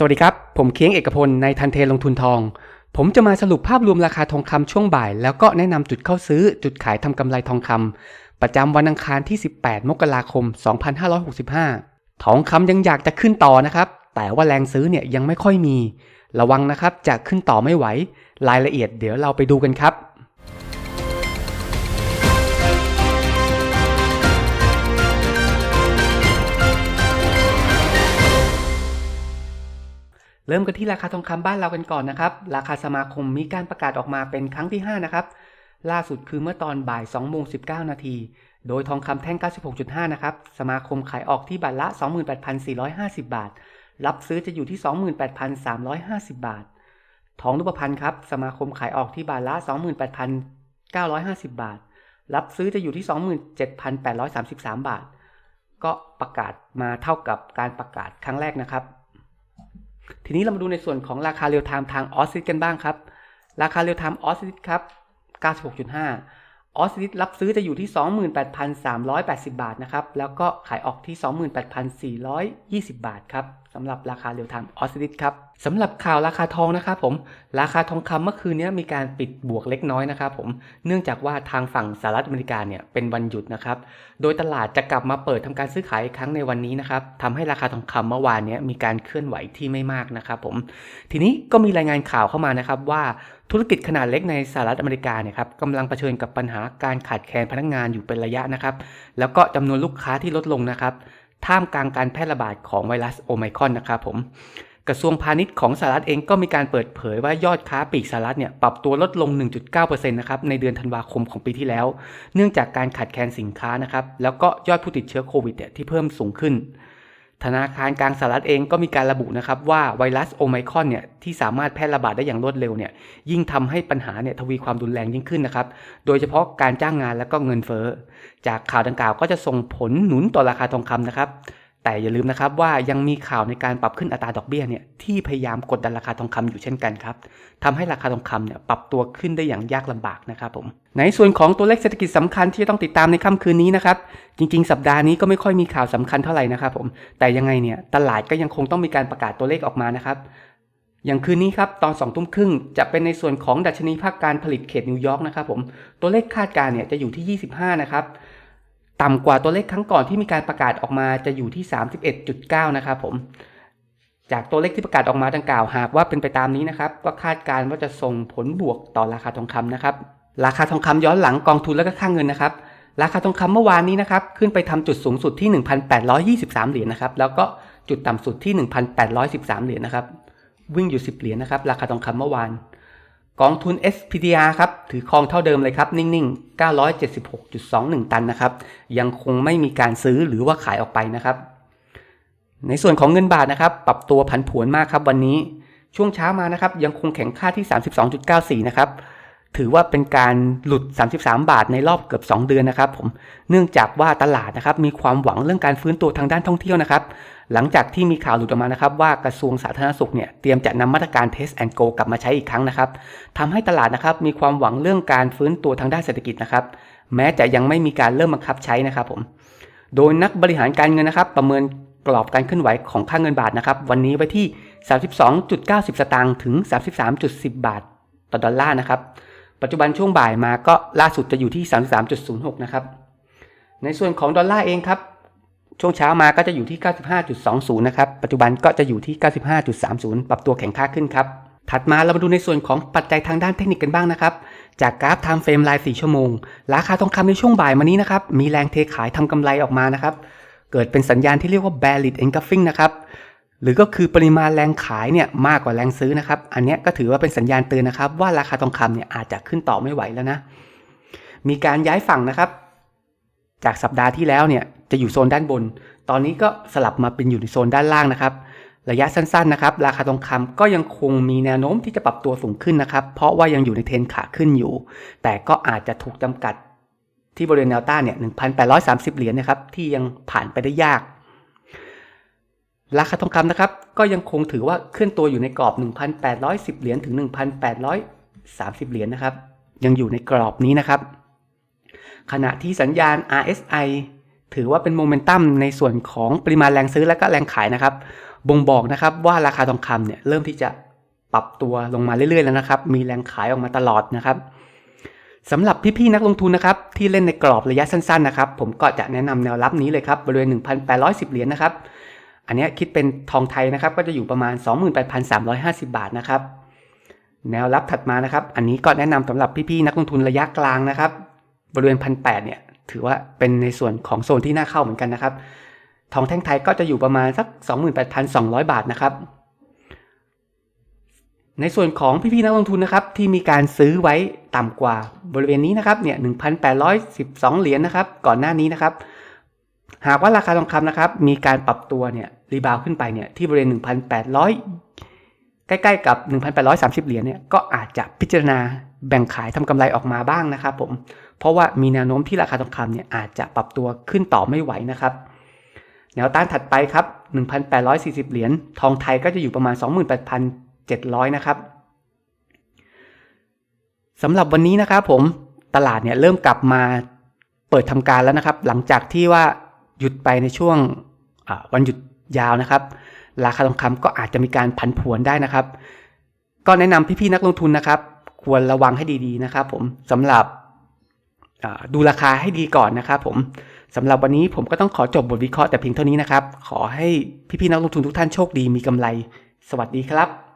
สวัสดีครับ ผมเคียงเอกพลในทันเทลงทุนทอง ผมจะมาสรุปภาพรวมราคาทองคำช่วงบ่าย แล้วก็แนะนำจุดเข้าซื้อ จุดขายทำกำไรทองคำประจำวันอังคารที่ 18 มกราคม 2565 ทองคำยังอยากจะขึ้นต่อนะครับ แต่ว่าแรงซื้อเนี่ยยังไม่ค่อยมี ระวังนะครับจะขึ้นต่อไม่ไหว รายละเอียดเดี๋ยวเราไปดูกันครับ เริ่มกันที่ราคาทองคำบ้านเรากันก่อนนะครับ ราคาสมาคมมีการประกาศออกมาเป็นครั้งที่ 5 นะครับ ล่าสุดคือเมื่อตอนบ่าย2โมง19 นาที โดยทองคำแท่ง 96.5 นะครับ สมาคมขายออกที่บาทละ 28,450 บาท รับซื้อจะอยู่ที่ 28,350 บาท ทองรูปพรรณครับ สมาคมขายออกที่บาทละ 28,950 บาท รับซื้อจะอยู่ที่ 27,833 บาท ก็ประกาศมาเท่ากับการประกาศครั้งแรกนะครับ ทีนี้เรามาดูในส่วนของราคาเรียลไทม์ทางออสซิสกันบ้างครับ ราคาเรียลไทม์ออสซิสครับ 96.5 ออสซิสรับซื้อจะอยู่ที่ 28,380 บาทนะครับ แล้วก็ขายออกที่ 28,420 บาทครับสำหรับราคาเรียลไทม์ออสซิสครับสำหรับข่าวราคาทองนะครับผมราคาทองคำเมื่อคืนนี้มีการปิดบวกเล็กน้อยนะครับผมเนื่องจากว่าทางฝั่งสหรัฐอเมริกาเนี่ยเป็นวันหยุดนะครับโดยตลาดจะกลับมาเปิดทำการซื้อขายอีกครั้งในวันนี้นะครับทำให้ราคาทองคำเมื่อวานนี้มีการเคลื่อนไหวที่ไม่มากนะครับผมทีนี้ก็มีรายงานข่าวเข้ามานะครับว่าธุรกิจขนาดเล็กในสหรัฐอเมริกาเนี่ยครับกำลังเผชิญกับปัญหาการขาดแคลนพนักงานอยู่เป็นระยะนะครับแล้วก็จำนวนลูกค้าที่ลดลงนะครับ ท่ามกลางการแพร่ระบาดของไวรัสโอไมครอนนะครับผมกระทรวงพาณิชย์ของสหรัฐเองก็มีการเปิดเผยว่ายอดค้าปลีกสหรัฐเนี่ยปรับตัวลดลง 1.9%นะครับในเดือนธันวาคมของปีที่แล้ว เนื่องจากการขาดแคลนสินค้านะครับแล้วก็ยอดผู้ติดเชื้อโควิดเนี่ยที่เพิ่มสูงขึ้น ธนาคารกลางสหรัฐเองก็มีการระบุนะครับว่าไวรัสโอไมครอนเนี่ยที่สามารถแพร่ระบาดได้อย่างรวดเร็วเนี่ยยิ่งทำให้ปัญหาเนี่ยทวีความรุนแรงยิ่งขึ้นนะครับ โดยเฉพาะการจ้างงานและก็เงินเฟ้อ จากข่าวดังกล่าวก็จะส่งผลหนุนต่อราคาทองคำนะครับ แต่อย่าลืมนะครับว่ายังมีข่าวในการปรับขึ้นอัตราดอกเบี้ยเนี่ยที่พยายามกดดันราคาทองคำอยู่เช่นกันครับทำให้ราคาทองคำเนี่ยปรับตัวขึ้นได้อย่างยากลำบากนะครับผมในส่วนของตัวเลขเศรษฐกิจสำคัญที่จะต้องติดตามในค่ำคืนนี้นะครับจริง ๆ สัปดาห์นี้ก็ไม่ค่อยมีข่าวสำคัญเท่าไหร่นะครับผมแต่ยังไงเนี่ยตลาดก็ยังคงต้องมีการประกาศตัวเลขออกมานะครับอย่างคืนนี้ครับตอน2องทุ่มครึ่งจะเป็นในส่วนของดัชนีภาคการผลิตเขตนิวยอร์กนะครับผมตัวเลขคาดการณ์เนี่ยจะอยู่ที่ 25 นะครับ ต่ำกว่าตัวเลขครั้งก่อนที่มีการประกาศออกมาจะอยู่ที่ 31.9 นะครับผม จากตัวเลขที่ประกาศออกมาดังกล่าวหากว่าเป็นไปตามนี้นะครับ ก็คาดการณ์ว่าจะส่งผลบวกต่อราคาทองคำนะครับ ราคาทองคำย้อนหลังกองทุนและก็ค่างเงินนะครับ ราคาทองคำเมื่อวานนี้นะครับขึ้นไปทำจุดสูงสุดที่ 1,823 เหรียญนะครับ แล้วก็จุดต่ำสุดที่ 1,813 เหรียญนะครับ วิ่งอยู่ 10 เหรียญนะครับ ราคาทองคำเมื่อวาน กองทุน SPDR ครับถือครองเท่าเดิมเลยครับ นิ่งๆ 976.21 ตันนะครับ ยังคงไม่มีการซื้อหรือว่าขายออกไปนะครับ ในส่วนของเงินบาทนะครับ ปรับตัวผันผวนมากครับวันนี้ช่วงเช้ามานะครับ ยังคงแข็งค่าที่ 32.94 นะครับ ถือว่าเป็นการหลุด 33 บาทในรอบเกือบ 2 เดือนนะครับผม เนื่องจากว่าตลาดนะครับมีความหวังเรื่องการฟื้นตัวทางด้านท่องเที่ยวนะครับ หลังจากที่มีข่าวหลุดออกมานะครับว่ากระทรวงสาธารณสุขเนี่ยเตรียมจะนำมาตรการ Test and Go กลับมาใช้อีกครั้งนะครับทำให้ตลาดนะครับมีความหวังเรื่องการฟื้นตัวทางด้านเศรษฐกิจนะครับ แม้จะยังไม่มีการเริ่มบังคับใช้นะครับผม โดยนักบริหารการเงินนะครับประเมินกรอบการเคลื่อนไหวของค่าเงินบาทนะครับวันนี้ไว้ที่ 32.90 สตางค์ถึง 33.10 บาทต่อดอลลาร์นะครับ ปัจจุบันช่วงบ่ายมาก็ล่าสุดจะอยู่ที่ 33.06 นะครับ ในส่วนของดอลลาร์เองครับ ช่วงเช้ามาก็จะอยู่ที่ 95.20 นะครับ ปัจจุบันก็จะอยู่ที่ 95.30 ปรับตัวแข็งค่าขึ้นครับ ถัดมาเรามาดูในส่วนของปัจจัยทางด้านเทคนิคกันบ้างนะครับ จากกราฟ time frame ราย4ชั่วโมง ราคาทองคำในช่วงบ่ายมานี้นะครับ มีแรงเทขายทำกำไรออกมานะครับ เกิดเป็นสัญญาณที่เรียกว่า bearish engulfing นะครับ หรือก็คือปริมาณแรงขายเนี่ยมากกว่าแรงซื้อนะครับ อันนี้ก็ถือว่าเป็นสัญญาณเตือนนะครับ ว่าราคาทองคำเนี่ยอาจจะขึ้นต่อไม่ไหวแล้วนะ มีการย้ายฝั่งนะครับ จากสัปดาห์ที่แล้วเนี่ยจะอยู่โซนด้านบน ตอนนี้ก็สลับมาเป็นอยู่ในโซนด้านล่างนะครับ ระยะสั้นๆนะครับ ราคาทองคำก็ยังคงมีแนวโน้มที่จะปรับตัวสูงขึ้นนะครับ เพราะว่ายังอยู่ในเทรนขาขึ้นอยู่ แต่ก็อาจจะถูกจำกัดที่บริเวณแนวต้านเนี่ย 1,830 เหรียญนะครับ ที่ยังผ่านไปได้ยาก ราคาทองคำนะครับ ก็ยังคงถือว่าเคลื่อนตัวอยู่ในกรอบ 1,810 เหรียญถึง 1,830 เหรียญนะครับ ยังอยู่ในกรอบนี้นะครับ ขณะที่สัญญาณ RSI ถือว่าเป็นโมเมนตัมในส่วนของปริมาณแรงซื้อและก็แรงขายนะครับ บ่งบอกนะครับว่าราคาทองคำเนี่ยเริ่มที่จะปรับตัวลงมาเรื่อยๆแล้วนะครับ มีแรงขายออกมาตลอดนะครับสำหรับพี่ๆนักลงทุนนะครับที่เล่นในกรอบระยะสั้นๆนะครับ ผมก็จะแนะนำแนวรับนี้เลยครับบริเวณ1,810 เหรียญนะครับ อันนี้คิดเป็นทองไทยนะครับ ก็จะอยู่ประมาณ 28,350 บาทนะครับ แนวรับถัดมานะครับ อันนี้ก็แนะนำสำหรับพี่ๆนักลงทุนระยะกลางนะครับ บริเวณพันแเนี่ยถือว่าเป็นในส่วนของโซนที่น่าเข้าเหมือนกันนะครับ ทองแท่งไทยก็จะอยู่ประมาณสัก 28,200 บาทนะครับ ในส่วนของพี่ๆนักลงทุนนะครับ ที่มีการซื้อไว้ต่ำกว่าบริเวณนี้นะครับเนี่ย1,812 เหรียญนะครับ ก่อนหน้านี้นะครับ หากว่าราคาทองคำนะครับ มีการปรับตัวเนี่ย รีบาวขึ้นไปเนี่ยที่บริเวณ 1,800 ใกล้ๆกับ 1,830 เหรียญเนี่ยก็อาจจะพิจารณาแบ่งขายทำกำไรออกมาบ้างนะครับผม เพราะว่ามีแนวโน้มที่ราคาทองคำเนี่ยอาจจะปรับตัวขึ้นต่อไม่ไหวนะครับ แนวต้านถัดไปครับ 1,840 เหรียญทองไทยก็จะอยู่ประมาณ 28,700 นะครับสำหรับวันนี้นะครับผมตลาดเนี่ยเริ่มกลับมาเปิดทำการแล้วนะครับ หลังจากที่ว่าหยุดไปในช่วงวันหยุด ยาวนะครับ ราคาทองคำก็อาจจะมีการผันผวนได้นะครับ ก็แนะนำพี่ๆนักลงทุนนะครับ ควรระวังให้ดีๆนะครับ ผมสำหรับดูราคาให้ดีก่อนนะครับ ผมสำหรับวันนี้ผมก็ต้องขอจบบทวิเคราะห์แต่เพียงเท่านี้นะครับ ขอให้พี่ๆนักลงทุนทุกท่านโชคดีมีกำไร สวัสดีครับ